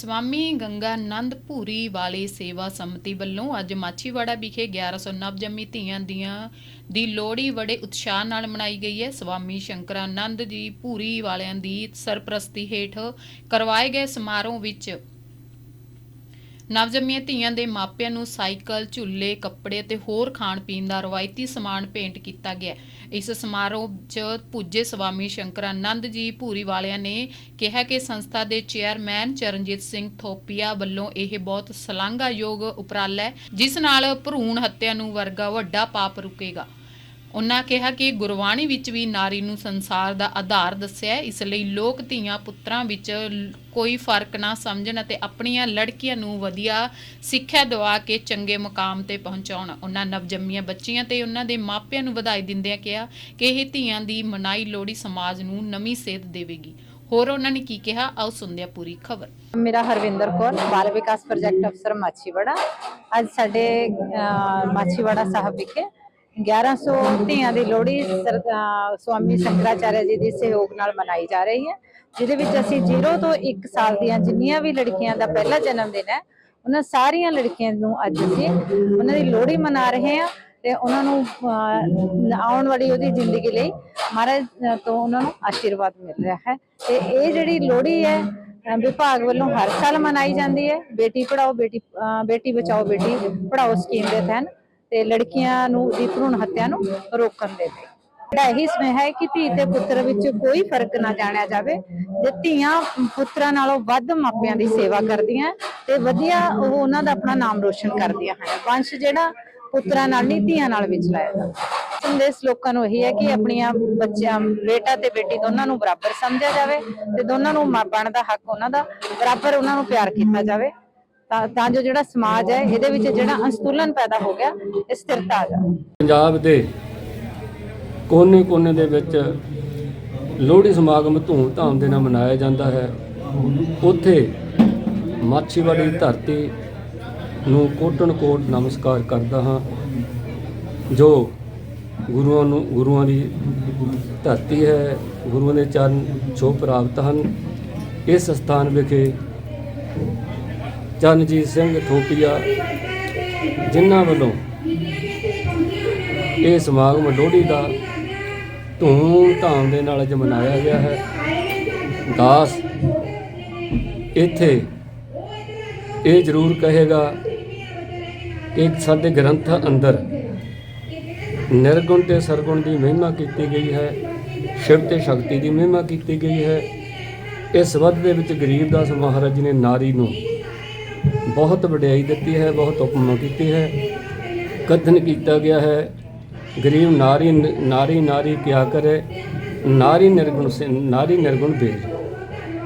ਸਵਾਮੀ ਗੰਗਾਨੰਦ ਭੂਰੀ ਵਾਲੇ ਸੇਵਾ ਸੰਮਤੀ ਵੱਲੋਂ ਅੱਜ ਮਾਛੀਵਾੜਾ ਵਿਖੇ 1100 ਨਵਜੰਮੀ ਧੀਆਂ ਦੀਆਂ ਦੀ ਲੋਹੜੀ ਬੜੇ ਉਤਸ਼ਾਹ ਨਾਲ ਮਨਾਈ ਗਈ ਹੈ। ਸਵਾਮੀ ਸ਼ੰਕਰਾਨੰਦ ਜੀ ਭੂਰੀ ਵਾਲਿਆਂ ਦੀ ਸਰਪ੍ਰਸਤੀ ਹੇਠ ਕਰਵਾਏ ਗਏ ਸਮਾਰੋਹ ਵਿੱਚ ਨਵਜੰਮੀਆਂ ਧੀਆਂ ਦੇ ਮਾਪਿਆਂ ਨੂੰ ਸਾਈਕਲ, ਝੁੱਲੇ, ਕੱਪੜੇ ਅਤੇ ਹੋਰ ਖਾਣ ਪੀਣ ਦਾ ਰਵਾਇਤੀ ਸਮਾਨ ਭੇਂਟ ਕੀਤਾ ਗਿਆ। ਇਸ ਸਮਾਰੋਹ 'ਚ ਪੁੱਜੇ ਸਵਾਮੀ ਸ਼ੰਕਰਾਨੰਦ ਜੀ ਭੂਰੀ ਵਾਲਿਆਂ ਨੇ ਕਿਹਾ ਕਿ ਸੰਸਥਾ ਦੇ ਚੇਅਰਮੈਨ ਚਰਨਜੀਤ ਸਿੰਘ ਥੋਪੀਆ ਵੱਲੋਂ ਇਹ ਬਹੁਤ ਸ਼ਲਾਘਾਯੋਗ ਉਪਰਾਲਾ ਹੈ ਜਿਸ ਨਾਲ ਭਰੂਣ ਹੱਤਿਆ ਨੂੰ ਵਰਗਾ ਵੱਡਾ ਪਾਪ ਰੁਕੇਗਾ। ਉਨ੍ਹਾਂ ਕਿਹਾ ਕਿ ਗੁਰਬਾਣੀ ਵਿੱਚ ਵੀ ਨਾਰੀ ਨੂੰ ਸੰਸਾਰ ਦਾ ਆਧਾਰ ਦੱਸਿਆ ਹੈ ਇਸ ਲਈ ਲੋਕ ਧੀਆਂ ਪੁੱਤਰਾਂ ਵਿੱਚ ਲ- ਕੋਈ ਫ਼ਰਕ ਨਾ ਸਮਝਣ ਅਤੇ ਆਪਣੀਆਂ ਲੜਕੀਆਂ ਨੂੰ ਵਧੀਆ ਸਿੱਖਿਆ ਦਿਵਾ ਕੇ ਚੰਗੇ ਮੁਕਾਮ ਤੇ ਪਹੁੰਚਾਉਣ। ਉਹਨਾਂ ਨਵਜੰਮੀਆਂ ਬੱਚੀਆਂ ਤੇ ਉਹਨਾਂ ਦੇ ਮਾਪਿਆਂ ਨੂੰ ਵਧਾਈ ਦਿੰਦਿਆਂ ਕਿਹਾ ਕਿ ਇਹ ਧੀਆਂ ਦੀ ਮਨਾਈ ਲੋੜੀ ਸਮਾਜ ਨੂੰ ਨਵੀਂ ਸੇਧ ਦੇਵੇਗੀ। ਹੋਰ ਉਹਨਾਂ ਨੇ ਕੀ ਕਿਹਾ? ਆਓ ਸੁਣਦੇ ਹਾਂ ਪੂਰੀ ਖਬਰ। ਮੇਰਾ ਹਰਵਿੰਦਰ ਕੌਰ ਬਾਲ ਵਿਕਾਸ ਪ੍ਰੋਜੈਕਟ ਅਫਸਰ ਮਾਛੀਵਾੜਾ। ਅੱਜ ਸਾਡੇ ਅਹ, ਮਾਛੀਵਾੜਾ ਸਾਹਿਬ ਵਿਖੇ 1100 ਧੀਆਂ ਦੀ ਲੋਹੜੀ ਸਰ- ਸਵਾਮੀ ਸ਼ੰਕਰਾਚਾਰਿਆ ਜੀ ਦੇ ਸਹਿਯੋਗ ਨਾਲ ਮਨਾਈ ਜਾ ਰਹੀ ਹੈ, ਜਿਹਦੇ ਵਿੱਚ ਅਸੀਂ 0 ਤੋਂ 1 ਸਾਲ ਦੀਆਂ ਜਿੰਨੀਆਂ ਵੀ ਲੜਕੀਆਂ ਦਾ ਪਹਿਲਾ ਜਨਮ ਦਿਨ ਹੈ, ਉਹਨਾਂ ਸਾਰੀਆਂ ਲੜਕੀਆਂ ਨੂੰ ਅੱਜ ਅਸੀਂ ਉਹਨਾਂ ਦੀ ਲੋਹੜੀ ਮਨਾ ਰਹੇ ਹਾਂ ਤੇ ਉਹਨਾਂ ਨੂੰ ਆਉਣ ਵਾਲੀ ਉਹਦੀ ਜ਼ਿੰਦਗੀ ਲਈ ਮਹਾਰਾਜ ਤੋਂ ਉਹਨਾਂ ਨੂੰ ਆਸ਼ੀਰਵਾਦ ਮਿਲ ਰਿਹਾ ਹੈ ਤੇ ਇਹ ਜਿਹੜੀ ਲੋਹੜੀ ਹੈ ਵਿਭਾਗ ਵੱਲੋਂ ਹਰ ਸਾਲ ਮਨਾਈ ਜਾਂਦੀ ਹੈ, ਬੇਟੀ ਪੜਾਓ, ਬੇਟੀ ਬੇਟੀ ਬਚਾਓ, ਬੇਟੀ ਪੜਾਓ ਸਕੀਮ ਦੇ ਤਹਿਤ। ਤੇ ਲੜਕੀਆਂ ਨੂੰ ਦੀ ਭਰੂਣ ਹੱਤਿਆ ਨੂੰ ਰੋਕਣ ਦੇ ਲਈ। ਸਾਡਾ ਇਹੀ ਸਮੇਂ ਹੈ ਕਿ ਧੀ ਤੇ ਪੁੱਤਰ ਵਿੱਚ ਕੋਈ ਫ਼ਰਕ ਨਾ ਜਾਣਿਆ ਜਾਵੇ ਜੇ ਧੀਆਂ ਪੁੱਤਰਾਂ ਨਾਲੋਂ ਵੱਧ ਮਾਪਿਆਂ ਦੀ ਸੇਵਾ ਕਰਦੀਆਂ ਤੇ ਵਧੀਆ ਉਹ ਉਹਨਾਂ ਦਾ ਆਪਣਾ ਨਾਮ ਰੋਸ਼ਨ ਕਰਦੀਆਂ ਹਨ। ਵੰਸ਼ ਜਿਹੜਾ ਪੁੱਤਰਾਂ ਨਾਲ ਨਹੀਂ, ਧੀਆਂ ਨਾਲ ਵਿਚਲਾਇਆ ਜਾਂਦਾ। ਸੰਦੇਸ਼ ਲੋਕਾਂ ਨੂੰ ਇਹੀ ਹੈ ਕਿ ਆਪਣੀਆਂ ਬੱਚਿਆਂ, ਬੇਟਾ ਤੇ ਬੇਟੀ ਦੋਨਾਂ ਨੂੰ ਬਰਾਬਰ ਸਮਝਿਆ ਜਾਵੇ ਤੇ ਦੋਨਾਂ ਨੂੰ ਮਾਂ, ਬਣਦਾ ਹੱਕ ਉਹਨਾਂ ਦਾ, ਬਰਾਬਰ ਉਹਨਾਂ ਨੂੰ ਪਿਆਰ ਕੀਤਾ ਜਾਵੇ। ਤਾਂ ਤਾਂ ਜੋ ਜਿਹੜਾ ਸਮਾਜ ਹੈ, ਇਹਦੇ ਵਿੱਚ ਜਿਹੜਾ ਅਸਤੁਲਨ ਪੈਦਾ ਹੋ ਗਿਆ, ਇਹ ਸਥਿਰਤਾ ਆ ਜਾਵੇ। ਪੰਜਾਬ ਦੇ ਕੋਨੇ-ਕੋਨੇ ਦੇ ਵਿੱਚ ਲੋਹੜੀ ਸਮਾਗਮ ਧੂਮ-ਧਾਮ ਦੇ ਨਾਲ ਮਨਾਇਆ ਜਾਂਦਾ ਹੈ। ਉੱਥੇ ਮਾਛੀਵਾੜੀ ਧਰਤੀ ਨੂੰ ਕੋਟਨ-ਕੋਟ ਨਮਸਕਾਰ ਕਰਦਾ ਹਾਂ, ਜੋ ਗੁਰੂਆਂ ਨੂੰ ਗੁਰੂਆਂ ਦੀ ਧਰਤੀ ਹੈ। ਗੁਰੂਆਂ ਦੇ ਚਰਨ ਛੋਹ ਪ੍ਰਾਪਤ ਹਨ। ਇਸ ਸਥਾਨ ਵਿਖੇ ਚਰਨਜੀਤ ਸਿੰਘ ਥੋਪੀਆ ਜਿਨ੍ਹਾਂ ਵੱਲੋਂ ਇਹ ਸਮਾਗਮ ਲੋਹੜੀ ਦਾ ਧੂਮ ਧਾਮ ਦੇ ਨਾਲ ਅੱਜ ਮਨਾਇਆ ਗਿਆ ਹੈ। ਦਾਸ ਇੱਥੇ ਇਹ ਜ਼ਰੂਰ ਕਹੇਗਾ ਕਿ ਸਾਡੇ ਗ੍ਰੰਥ ਅੰਦਰ ਨਿਰਗੁਣ ਤੇ ਸਰਗੁਣ ਦੀ ਮਹਿਮਾ ਕੀਤੀ ਗਈ ਹੈ, ਸ਼ਿਵ ਤੇ ਸ਼ਕਤੀ ਦੀ ਮਹਿਮਾ ਕੀਤੀ ਗਈ ਹੈ। ਇਸ ਵੱਧ ਦੇ ਵਿੱਚ ਗਰੀਬਦਾਸ ਮਹਾਰਾਜ ਜੀ ਨੇ ਨਾਰੀ ਨੂੰ ਬਹੁਤ ਵਡਿਆਈ ਦਿੱਤੀ ਹੈ, ਬਹੁਤ ਉਪਮਾ ਕੀਤੀ ਹੈ। ਕਥਨ ਕੀਤਾ ਗਿਆ ਹੈ। ਗਰੀਬ ਨਾਰੀ ਨਾਰੀ ਨਾਰੀ ਕਿਆ ਕਰੇ? ਨਾਰੀ ਨਿਰਗੁਣ ਸੇ, ਨਾਰੀ ਨਿਰਗੁਣ ਬੇਲ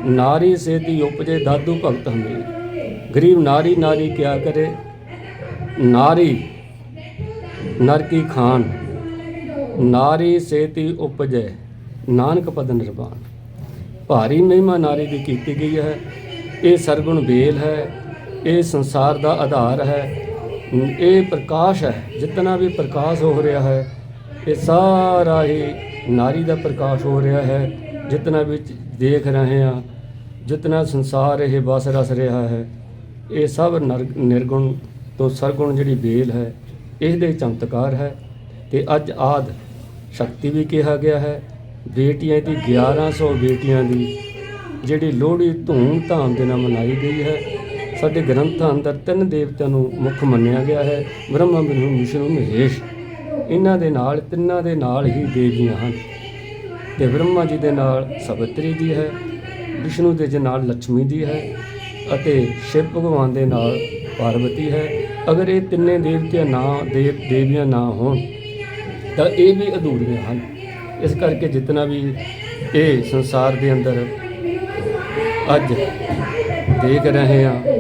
ਨਾਰੀ ਸੇਤੀ ਉਪਜੇ ਦਾਦੂ ਭਗਤ ਹਮੇ ਗਰੀਬ ਨਾਰੀ ਨਾਰੀ ਕਿਆ ਕਰੇ? ਨਾਰੀ ਨਰ ਕੀ ਖਾਨ। ਨਾਰੀ ਸੇਤੀ ਉਪਜੇ ਨਾਨਕ ਪਦ ਨਿਰਵਾਣ ਭਾਰੀ ਮਹਿਮਾ ਨਾਰੀ ਦੀ ਕੀਤੀ ਗਈ ਹੈ। ਇਹ ਸਰਗੁਣ ਬੇਲ ਹੈ। ਇਹ ਸੰਸਾਰ ਦਾ ਆਧਾਰ ਹੈ। ਇਹ ਪ੍ਰਕਾਸ਼ ਹੈ। ਜਿਤਨਾ ਵੀ ਪ੍ਰਕਾਸ਼ ਹੋ ਰਿਹਾ ਹੈ, ਇਹ ਸਾਰਾ ਹੀ ਨਾਰੀ ਦਾ ਪ੍ਰਕਾਸ਼ ਹੋ ਰਿਹਾ ਹੈ। ਜਿਤਨਾ ਵੀ ਦੇਖ ਰਹੇ ਹਾਂ, ਜਿਤਨਾ ਸੰਸਾਰ ਇਹ ਵਸ ਰਸ ਰਿਹਾ ਹੈ, ਇਹ ਸਭ ਨਰ- ਨਿਰਗੁਣ ਤੋਂ ਸਰਗੁਣ ਜਿਹੜੀ ਬੇਲ ਹੈ, ਇਹਦੇ ਚਮਤਕਾਰ ਹੈ। ਤੇ ਅੱਜ ਆਦ ਸ਼ਕਤੀ ਵੀ ਕਿਹਾ ਗਿਆ ਹੈ। ਬੇਟੀਆਂ ਦੀ 1100 ਬੇਟੀਆਂ ਦੀ ਜਿਹੜੀ ਲੋਹੜੀ ਧੂਮ ਧਾਮ ਦੇ ਨਾਲ ਮਨਾਈ ਗਈ ਹੈ। ਸਾਡੇ ਗ੍ਰੰਥਾਂ ਅੰਦਰ ਤਿੰਨ ਦੇਵਤਿਆਂ ਨੂੰ ਮੁੱਖ ਮੰਨਿਆ ਗਿਆ ਹੈ ਬ੍ਰਹਮਾ ਵਿਸ਼ਨੂੰ ਵਿਸ਼ਨੂੰ ਮਹੇਸ਼। ਇਹਨਾਂ ਦੇ ਨਾਲ ਤਿੰਨਾਂ ਦੇ ਨਾਲ ਹੀ ਦੇਵੀਆਂ ਹਨ। ਤੇ ਬ੍ਰਹਮਾ ਜੀ ਦੇ ਨਾਲ ਸਵਿਤਰੀ ਜੀ ਹੈ, ਵਿਸ਼ਨੂੰ ਦੇ ਜੀ ਨਾਲ ਲక్ష్ਮੀ ਜੀ ਹੈ ਅਤੇ ਸ਼ਿਵ ਭਗਵਾਨ ਦੇ ਨਾਲ ਪਾਰਵਤੀ ਹੈ। ਅਗਰ ਇਹ ਤਿੰਨੇ ਦੇਵਤਿਆਂ ਨਾ, ਦੇਵ, ਦੇਵੀਆਂ ਨਾ ਹੋਣ, ਤਾਂ ਇਹ ਵੀ ਅਧੂਰੀਆਂ ਹਨ। ਇਸ ਕਰਕੇ ਜਿਤਨਾ ਵੀ ਇਹ ਸੰਸਾਰ ਦੇ ਅੰਦਰ ਅੱਜ ਦੇਖ ਰਹੇ ਹਾਂ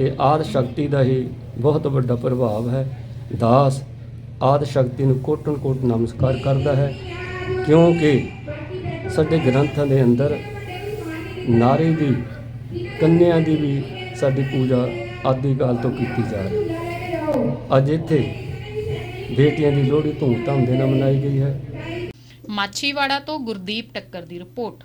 ਤੇ ਆਦ ਸ਼ਕਤੀ ਦਾ ਹੀ ਬਹੁਤ ਵੱਡਾ ਪ੍ਰਭਾਵ ਹੈ। ਦਾਸ ਆਦ ਸ਼ਕਤੀ ਨੂੰ ਕੋਟਨ ਕੋਟ ਨਮਸਕਾਰ ਕਰਦਾ ਹੈ, ਕਿਉਂਕਿ ਸਾਡੇ ਗ੍ਰੰਥਾਂ ਦੇ ਅੰਦਰ ਨਾਰੀ ਦੀ, ਕੰਨਿਆ ਦੀ ਵੀ ਸਾਡੀ ਪੂਜਾ ਆਦਿ ਕਾਲ ਤੋਂ ਕੀਤੀ ਜਾ ਰਹੀ ਅੱਜ ਇੱਥੇ ਬੇਟੀਆਂ ਦੀ ਲੋਹੜੀ ਧੂਮ ਧਾਮ ਦੇ ਨਾਲ ਮਨਾਈ ਗਈ ਹੈ। ਮਾਛੀਵਾੜਾ ਤੋਂ ਗੁਰਦੀਪ ਟੱਕਰ ਦੀ ਰਿਪੋਰਟ।